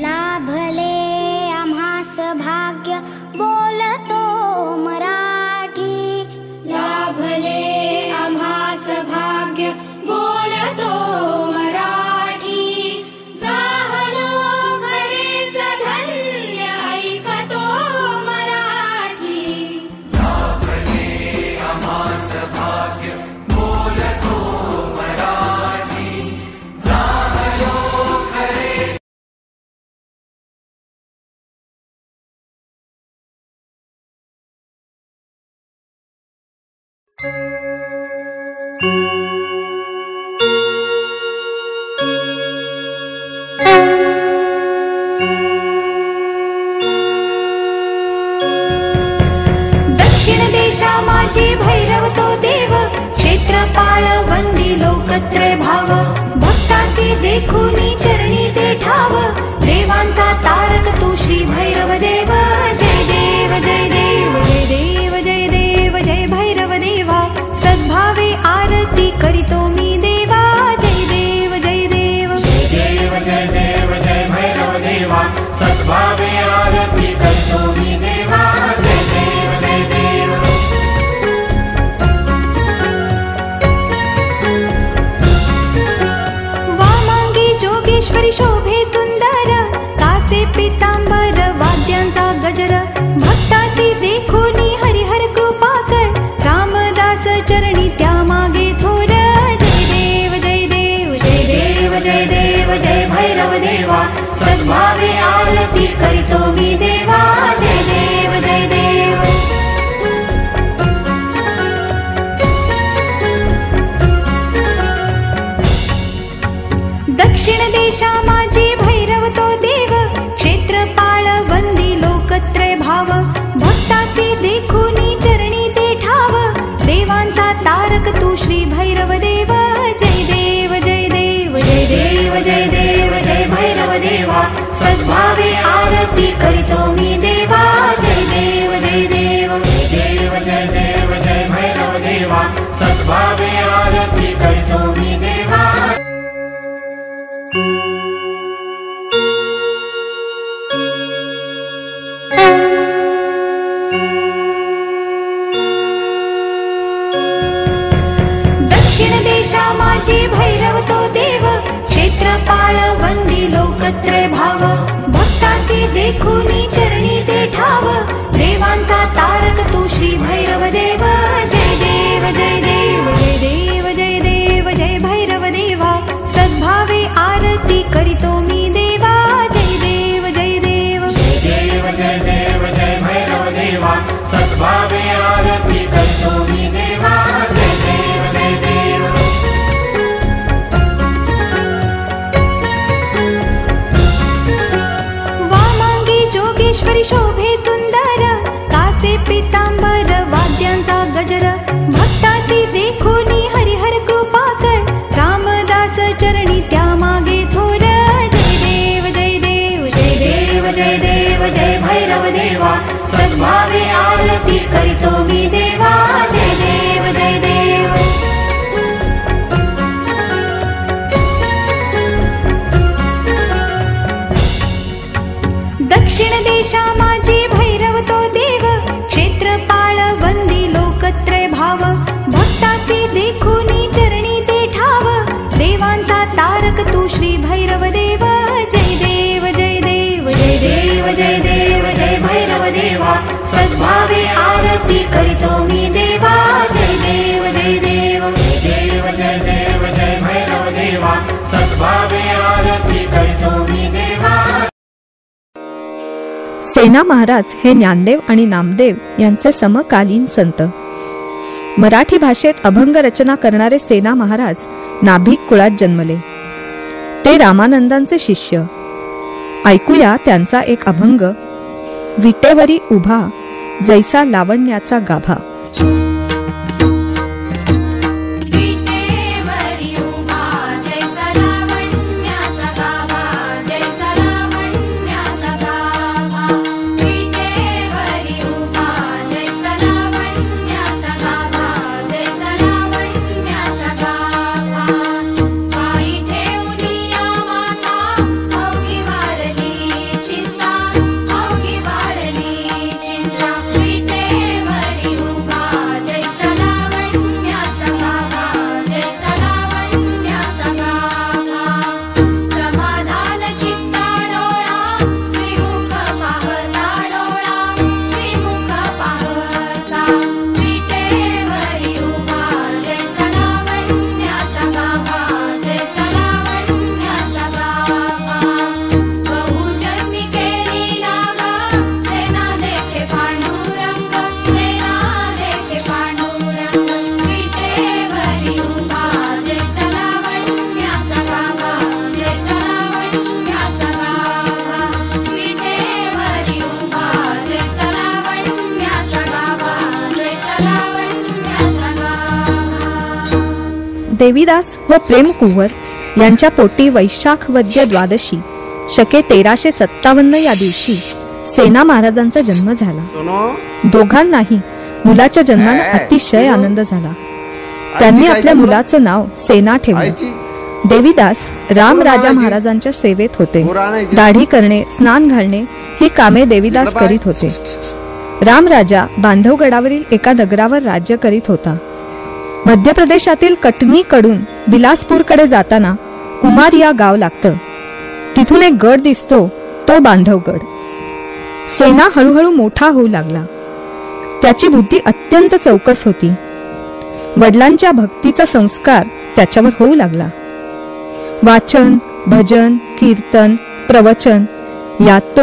लाभ भैरव तो देव क्षेत्रपाळ वंदी लोकत्रय तद्भावे आरती करितो मी देवा जय देव जय देव देव जय देव जय भैरव देवा। सद्भावे आरति करितो मे देवा। दक्षिणदेशामाजे भैरव तो देव क्षेत्रपाल क्षेत्रपालवन्दे लोकत्रय। देखून पीतांबर वाद्यांचा गजर भक्ताची देखून हरिहर कृपा कर. रामदास चरणी त्या मागे थोर. जय देव जय देव जय देव जय देव जय भैरव देवा. आरती करीतो मी देवा. देव जय देव. दक्षिण देशा सेना महाराज हे ज्ञानदेव आणि नामदेव यांचे समकालीन संत. मराठी भाषेत अभंग रचना करणारे सेना महाराज नाभिक कुळात जन्मले. ते रामानंदांचे शिष्य. ऐकूया त्यांचा एक अभंग विटेवरी उभा जैसा लावण्याचा गाभा. देवीदास व प्रेम कुंवर यांच्या पोटी वैशाख वद्य द्वादशी शके तेराशे सत्तावन्न या दिवशी सेना महाराजांचा जन्म झाला दोघांनाही मुलाच्या जन्माने ए, अतिशय. आनंद झाला त्यांनी आपल्या? मुलाचं नाव सेना ठेवलं देवीदास राम राजा? महाराजांच्या सेवेत होते? दाढी करणे स्नान घालणे ही कामे देवीदास. करीत होते राम राजा बांधवगडावरील एका नगरावर राज्य करीत होता मध्य प्रदेशातील कटनी कडून बिलासपूरकडे जाताना कुमार या गाव लागतं. तिथून एक गड दिसतो तो बांधवगड. सेना हळूहळू मोठा होऊ लागला. त्याची बुद्धी अत्यंत चौकस होती. वडिलांच्या भक्तीचा संस्कार त्याच्यावर होऊ लागला. वाचन भजन कीर्तन प्रवचन यात तो